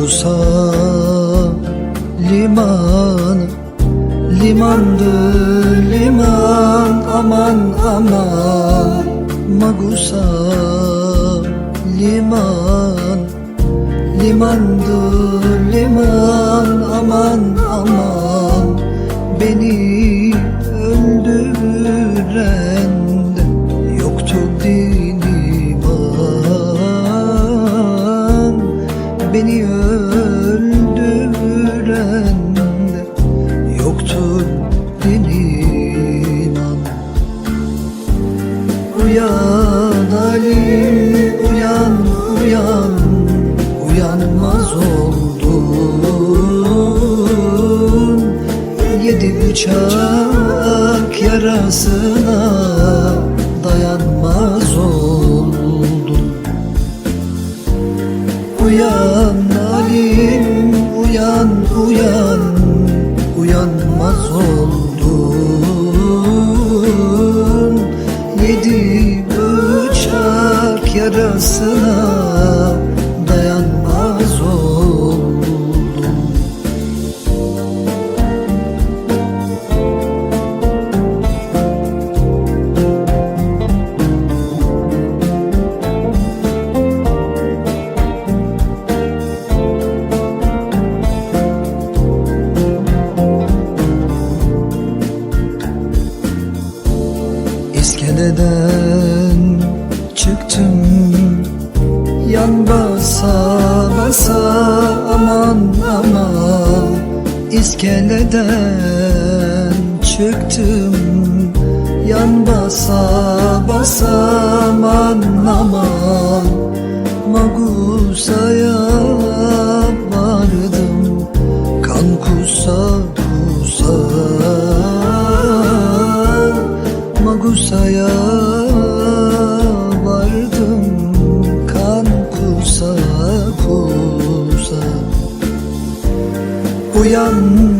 duygusal liman Limandı liman aman aman. Magusa liman Limandı liman aman Uyan Ali uyan uyan. Uyanmaz oldun. Yedi bıçak yarasına Dayanmaz oldun. Uyan Halim uyan uyan. Uyanmaz oldun yarasına Dayanmaz oldun İskeleden çıktım. Yan basa basa aman aman İskeleden çıktım. Yan basa basa aman aman Magusa'ya uyan